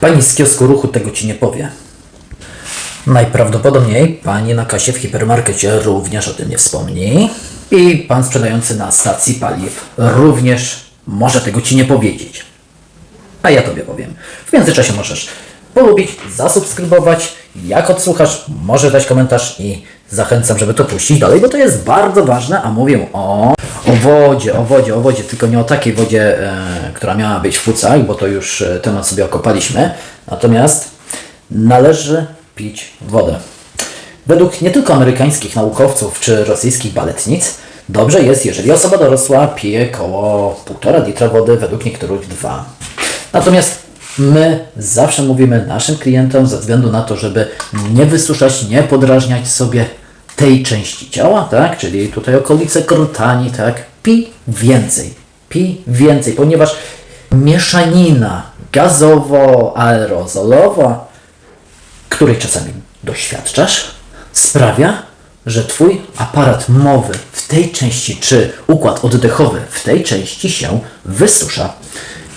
Pani z kiosku ruchu tego ci nie powie. Najprawdopodobniej pani na kasie w hipermarkecie również o tym nie wspomni. I pan sprzedający na stacji paliw również może tego ci nie powiedzieć. A ja tobie powiem. W międzyczasie możesz polubić, zasubskrybować. Jak odsłuchasz, możesz dać komentarz i zachęcam, żeby to puścić dalej, bo to jest bardzo ważne, a mówię o, o wodzie, o wodzie, o wodzie, tylko nie o takiej wodzie, e, która miała być w płucach, bo to już e, temat sobie okopaliśmy. Natomiast należy pić wodę. Według nie tylko amerykańskich naukowców czy rosyjskich baletnic, dobrze jest, jeżeli osoba dorosła pije koło 1,5 litra wody, według niektórych 2. Natomiast my zawsze mówimy naszym klientom, ze względu na to, żeby nie wysuszać, nie podrażniać sobie tej części ciała, tak? Czyli tutaj okolice krtani, tak? Pij więcej, pij więcej, ponieważ mieszanina gazowo-aerozolowa której czasami doświadczasz, sprawia, że Twój aparat mowy w tej części, czy układ oddechowy w tej części się wysusza.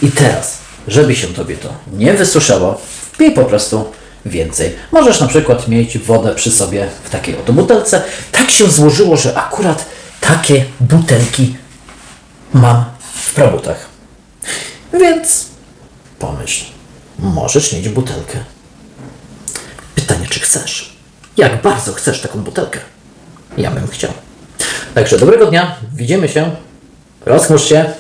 I teraz, żeby się Tobie to nie wysuszało, pij po prostu więcej. Możesz na przykład mieć wodę przy sobie w takiej oto butelce. Tak się złożyło, że akurat takie butelki mam w prabutach. Więc pomyśl, możesz mieć butelkę. Pytanie, czy chcesz? Jak bardzo chcesz taką butelkę? Ja bym chciał. Także dobrego dnia, widzimy się. Rozchmurz się,